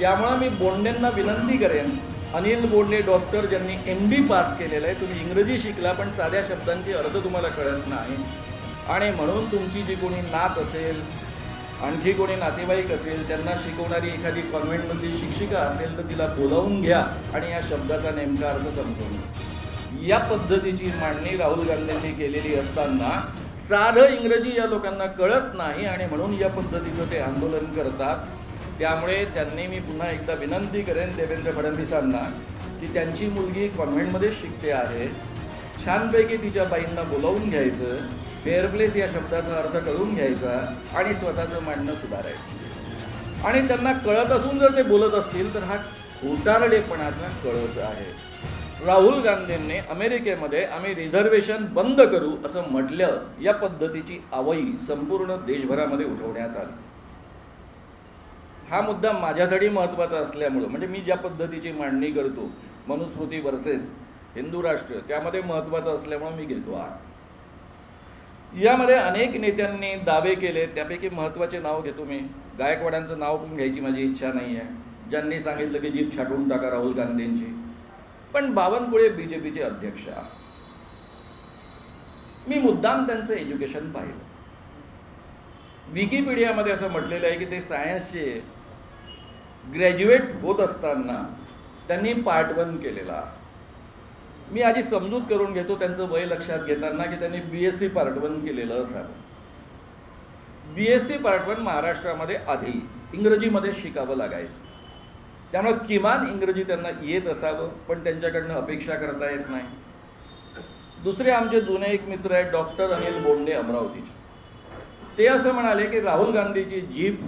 त्यामुळं मी बोंडेंना विनंती करेन. अनिल बोंडे डॉक्टर ज्यांनी एम डी पास केलेलं आहे तुम्ही इंग्रजी शिकला पण साध्या शब्दांची अर्थ तुम्हाला कळत नाही. आणि म्हणून तुमची जी कोणी नात असेल आणखी कोणी नातेवाईक असेल त्यांना शिकवणारी एखादी कॉन्व्हेंटमधली शिक्षिका असेल तर तिला बोलावून घ्या आणि या शब्दाचा नेमका अर्थ समजून या पद्धतीची मांडणी राहुल गांधींनी केलेली असताना साधं इंग्रजी या लोकांना कळत नाही आणि म्हणून या पद्धतीचं ते आंदोलन करतात. त्यामुळे त्यांनी मी पुन्हा एकदा विनंती करेन देवेंद्र फडणवीसांना की त्यांची मुलगी कॉन्व्हेंटमध्ये शिकते आहे. छानपैकी तिच्या बाईंना बोलावून घ्यायचं फेअरप्लेस या शब्दाचा अर्थ करून घ्यायचा आणि स्वतःचं मांडणं सुधारायचं. आणि त्यांना कळत असून जर ते बोलत असतील तर हा उतारडेपणाचा कळस आहे. राहुल गांधींनी अमेरिकेमध्ये आम्ही रिझर्वेशन बंद करू असं म्हटलं या पद्धतीची आवई संपूर्ण देशभरामध्ये उठवण्यात आली. हा मुद्दा माझ्यासाठी महत्त्वाचा असल्यामुळं म्हणजे मी ज्या पद्धतीची मांडणी करतो मनुस्मृती वर्सेस हिंदू राष्ट्र त्यामध्ये महत्त्वाचं असल्यामुळं मी घेतो आहे यामध्ये अनेक नेत्यांनी दावे केले त्यापैकी महत्त्वाचे नाव घेतो मी. गायकवाडांचं नाव पण घ्यायची माझी इच्छा नाही आहे ज्यांनी सांगितलं की जीप छाटून टाका राहुल गांधींची. पण बावनकुळे बी जे पीचे अध्यक्ष मी मुद्दाम त्यांचं एज्युकेशन पाहिलं. विकिपीडियामध्ये असं म्हटलेलं आहे की ते सायन्सचे ग्रॅज्युएट होत असताना त्यांनी पार्ट वन केलेला. मी आधी समजूत करून घेतो त्यांचं वय लक्षात घेताना की त्यांनी B S C part one केलेलं असावं. B S C part one महाराष्ट्रामध्ये आधी इंग्रजीमध्ये शिकावं लागायचं. त्यामुळे किमान इंग्रजी त्यांना येत असावं पण त्यांच्याकडनं अपेक्षा करता येत नाही. दुसरे आमचे जुने एक मित्र आहेत डॉक्टर अनिल बोंडे अमरावतीचे. ते असं म्हणाले की राहुल गांधीची जीप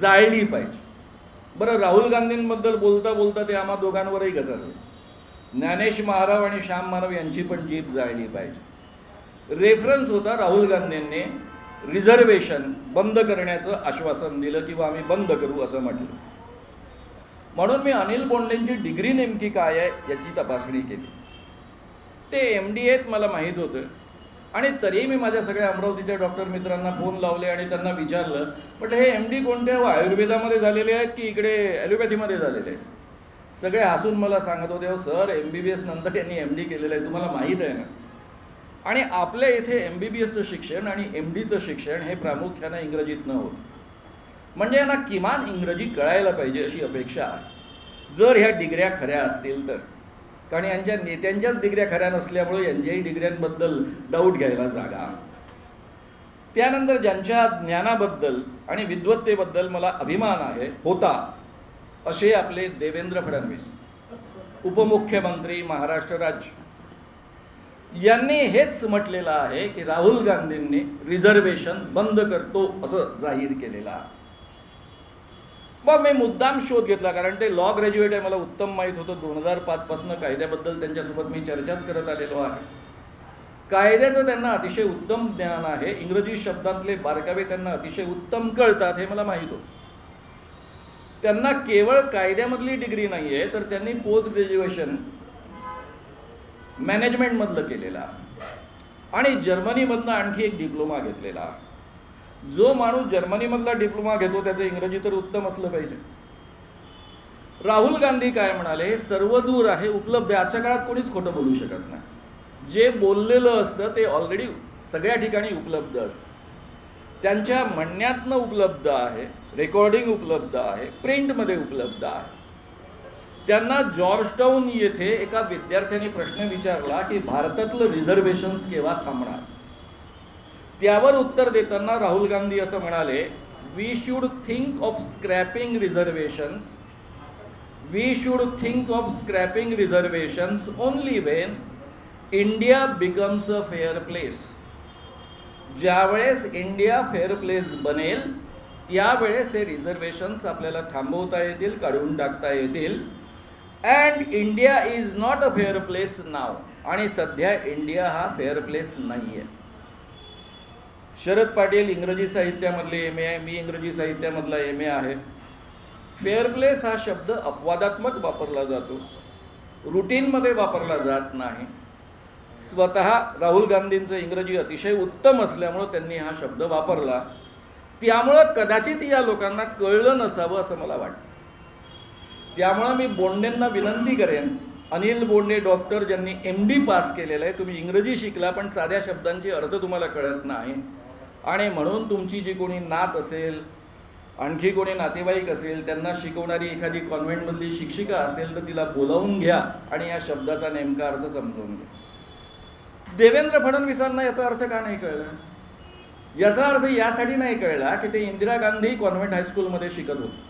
जाळली पाहिजे. बरं राहुल गांधींबद्दल बोलता बोलता ते आम्हा दोघांवरही घसरले. ज्ञानेश महाराव आणि श्याम महाराव यांची पण जीप जाळली पाहिजे. रेफरन्स होता राहुल गांधींनी रिझर्वेशन बंद करण्याचं आश्वासन दिलं किंवा आम्ही बंद करू असं म्हटलं. म्हणून मी अनिल बोंडेंची डिग्री नेमकी काय आहे याची तपासणी केली. ते एम डी एत मला माहीत होतं. आणि तरीही मी माझ्या सगळ्या अमरावतीच्या डॉक्टर मित्रांना फोन लावले आणि त्यांना विचारलं. म्हटलं हे एम डी कोणत्या आयुर्वेदामध्ये झालेले आहेत की इकडे ॲलोपॅथीमध्ये झालेले आहेत? सगळे हसून मला सांगत होते "अहो, sir M B B S नंतर यांनी एम डी केलेलं आहे तुम्हाला माहीत आहे ना? आणि आपल्या इथे एम बी बी एसचं शिक्षण आणि एम डीचं शिक्षण हे प्रामुख्यानं इंग्रजीतनं होतं. म्हणजे यांना किमान इंग्रजी कळायला पाहिजे अशी अपेक्षा आहे. जर ह्या डिग्र्या खऱ्या असतील तर. कारण यांच्या नेत्यांच्याच डिग्र्या खऱ्या नसल्यामुळे यांच्याही डिग्र्यांबद्दल डाऊट घ्यायला जागा. त्यानंतर ज्यांच्या ज्ञानाबद्दल आणि विद्वत्तेबद्दल मला अभिमान आहे होता असे आपले देवेंद्र फडणवीस उपमुख्यमंत्री महाराष्ट्र राज्य. यांनी हेच म्हटलेलं आहे की राहुल गांधींनी रिझर्वेशन बंद करतो असं जाहीर केलेलं आहे. मग मी मुद्दाम शोध घेतला कारण ते लॉ ग्रॅज्युएट आहे मला उत्तम माहीत होतं. दोन हजार पाचपासनं कायद्याबद्दल त्यांच्यासोबत मी चर्चाच करत आलेलो आहे. कायद्याचं त्यांना अतिशय उत्तम ज्ञान आहे. इंग्रजी शब्दातले बारकावे त्यांना अतिशय उत्तम कळतात हे मला माहीत होतं. त्यांना केवळ कायद्यामधली डिग्री नाही आहे तर त्यांनी पोस्ट ग्रॅज्युएशन मॅनेजमेंटमधलं केलेलं आणि जर्मनीमधनं आणखी एक डिप्लोमा घेतलेला आहे. जो माणूस जर्मनीमधला डिप्लोमा घेतो त्याचं इंग्रजी तर उत्तम असलं पाहिजे. राहुल गांधी काय म्हणाले? हे सर्व दूर आहे उपलब्ध आहे. आजच्या काळात कोणीच खोटं बोलू शकत नाही. जे बोललेलं असतं ते ऑलरेडी सगळ्या ठिकाणी उपलब्ध असतं. त्यांच्या म्हणण्यातनं उपलब्ध आहे रेकॉर्डिंग उपलब्ध आहे प्रिंटमध्ये उपलब्ध आहे. त्यांना जॉर्जटाऊन येथे एका विद्यार्थ्याने प्रश्न विचारला की भारतातलं रिझर्वेशन्स केव्हा थांबणार? त्यावर उत्तर देताना राहुल गांधी असं म्हणाले we should think of scrapping reservations we should think of scrapping reservations only when India becomes a fair place ज्यावेळेस इंडिया फेअर प्लेस बनेल त्यावेळेस हे रिझर्वेशन्स आपल्याला थांबवता येतील काढून टाकता येतील. And India is not a fair place नाव आणि सध्या इंडिया हा फेअर प्लेस नाही आहे शरद पाटील इंग्रजी साहित्यामधले एम ए आहे मी इंग्रजी साहित्यामधला एम ए आहे. फेअरप्लेस हा शब्द अपवादात्मक वापरला जातो. रुटीनमध्ये वापरला जात नाही. स्वतः राहुल गांधींचं इंग्रजी अतिशय उत्तम असल्यामुळं त्यांनी हा शब्द वापरला. त्यामुळं कदाचित या लोकांना कळलं नसावं असं मला वाटतं. त्यामुळं मी बोंडेंना विनंती करेन. अनिल बोंडे डॉक्टर ज्यांनी एम डी पास केलेलं आहे तुम्ही इंग्रजी शिकला पण साध्या शब्दांची अर्थ तुम्हाला कळत नाही. आणि म्हणून तुमची जी कोणी नात असेल आणखी कोणी नातेवाईक असेल त्यांना शिकवणारी एखादी कॉन्व्हेंटमधली शिक्षिका असेल तर तिला बोलावून घ्या आणि या शब्दाचा नेमका अर्थ समजून घ्या. देवेंद्र फडणवीसांना याचा अर्थ का नाही कळला? याचा अर्थ यासाठी नाही कळला की ते इंदिरा गांधी कॉन्व्हेंट हायस्कूलमध्ये शिकत होते.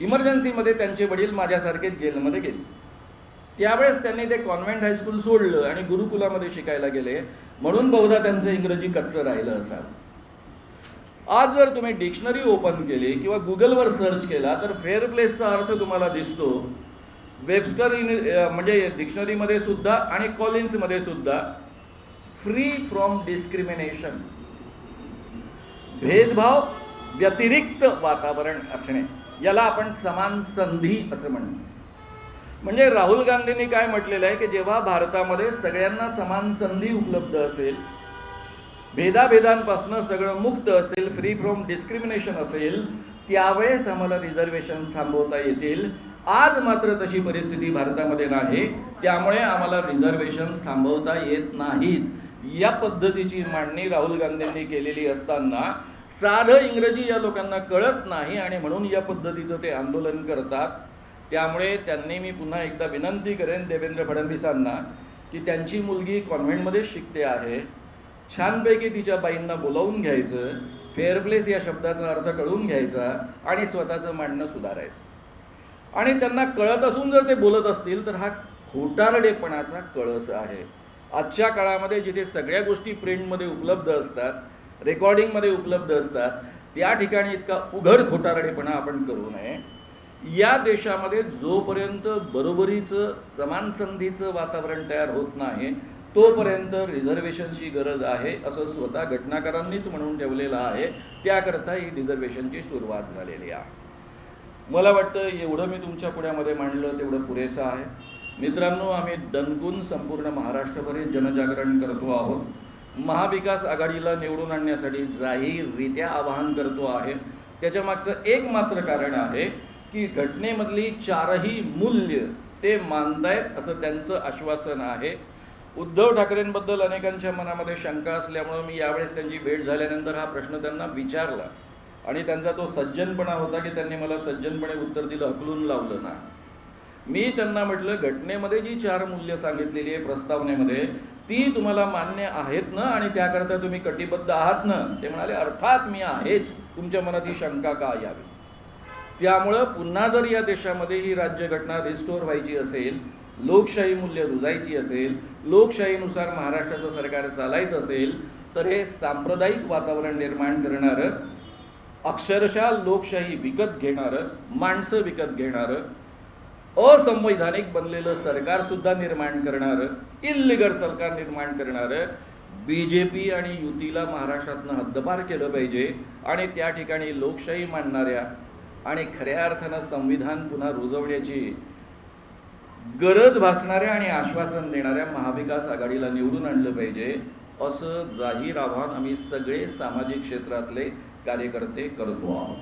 इमर्जन्सीमध्ये त्यांचे वडील माझ्यासारखे जेलमध्ये गेले. त्यावेळेस त्यांनी ते कॉन्व्हेंट हायस्कूल सोडलं आणि गुरुकुलामध्ये शिकायला गेले. म्हणून बहुधा त्यांचं इंग्रजी कच्चं राहिलं असावं. आज जर तुम्ही डिक्शनरी ओपन केली किंवा गुगलवर सर्च केला तर फेअर प्लेसचा अर्थ तुम्हाला दिसतो वेबस्टर इन म्हणजे डिक्शनरीमध्ये सुद्धा आणि कॉलिन्समध्ये सुद्धा फ्री फ्रॉम डिस्क्रिमिनेशन भेदभाव व्यतिरिक्त वातावरण असणे. याला आपण समान संधी असं म्हणतो. म्हणजे राहुल गांधींनी काय म्हटलेलं आहे की जेव्हा भारतामध्ये सगळ्यांना समान संधी उपलब्ध असेल भेदाभेदांपासून सगळं मुक्त असेल फ्री फ्रॉम डिस्क्रिमिनेशन असेल त्यावेळेस आम्हाला रिझर्वेशन थांबवता येतील. आज मात्र तशी परिस्थिती भारतामध्ये नाही त्यामुळे आम्हाला रिझर्वेशन्स थांबवता येत नाहीत. या पद्धतीची मांडणी राहुल गांधींनी केलेली असताना साधं इंग्रजी या लोकांना कळत नाही आणि म्हणून या पद्धतीचं ते आंदोलन करतात. त्यामुळे त्यांनी मी पुन्हा एकदा विनंती करेन देवेंद्र फडणवीसांना की त्यांची मुलगी कॉन्व्हेंटमध्ये शिकते आहे. छानपैकी तिच्या बाईंना बोलावून घ्यायचं फेअरप्लेस या शब्दाचा अर्थ कळून घ्यायचा आणि स्वतःचं मांडणं सुधारायचं. आणि त्यांना कळत असून जर ते बोलत असतील तर हा खोटारडेपणाचा कळस आहे. आजच्या काळामध्ये जिथे सगळ्या गोष्टी प्रिंटमध्ये उपलब्ध असतात रेकॉर्डिंगमध्ये उपलब्ध असतात त्या ठिकाणी इतका उघड खोटारडेपणा आपण करू नये. या देशामध्ये जोपर्यंत बरोबरीचं समान संधीचं वातावरण तयार होत नाही तोपर्यंत रिझर्वेशनची गरज आहे असं स्वतः घटनाकारांनीच म्हणून ठेवलेलं आहे. त्याकरता ही रिझर्वेशनची सुरुवात झालेली आहे. मला वाटतं एवढं मी तुमच्या पुण्यामध्ये मांडलं तेवढं पुरेसं आहे. मित्रांनो आम्ही दणकून संपूर्ण महाराष्ट्रभरीत जनजागरण करतो आहोत. महाविकास आघाडीला निवडून आणण्यासाठी जाहीररित्या आवाहन करतो आहे. त्याच्या मागचं एक मात्र कारण आहे की घटनेमधली चारही मूल्य ते मानतायत असं त्यांचं आश्वासन आहे. उद्धव ठाकरेंबद्दल अनेकांच्या मनामध्ये शंका असल्यामुळं मी यावेळेस त्यांची भेट झाल्यानंतर हा प्रश्न त्यांना विचारला. आणि त्यांचा तो सज्जनपणा होता की त्यांनी मला सज्जनपणे उत्तर दिलं हकलून लावलं ना मी त्यांना म्हटलं घटनेमध्ये जी चार मूल्य सांगितलेली आहे प्रस्तावनेमध्ये ती तुम्हाला मान्य आहेत ना? आणि त्याकरता तुम्ही कटिबद्ध आहात ना? ते म्हणाले अर्थात मी आहेच. तुमच्या मनात ही शंका का यावी? त्यामुळं पुन्हा जर या देशामध्ये ही राज्यघटना रिस्टोर व्हायची असेल लोकशाही मूल्य रुजायची असेल लोकशाहीनुसार महाराष्ट्राचं सरकार चालायचं असेल तर हे सांप्रदायिक वातावरण निर्माण करणारं अक्षरशः लोकशाही विकत घेणारं माणसं विकत घेणारं असंवैधानिक बनलेलं सरकारसुद्धा निर्माण करणारं इल्लिगल सरकार निर्माण करणारं बी जे पी आणि युतीला महाराष्ट्रातनं हद्दपार केलं पाहिजे आणि त्या ठिकाणी लोकशाही मांडणाऱ्या आणि खऱ्या अर्थानं संविधान पुन्हा रुजवण्याची गरज भासणाऱ्या आणि आश्वासन देणाऱ्या महाविकास आघाडीला निवडून आणलं पाहिजे असं जाहीर आव्हान आम्ही सगळे सामाजिक क्षेत्रातले कार्यकर्ते करतो आहोत.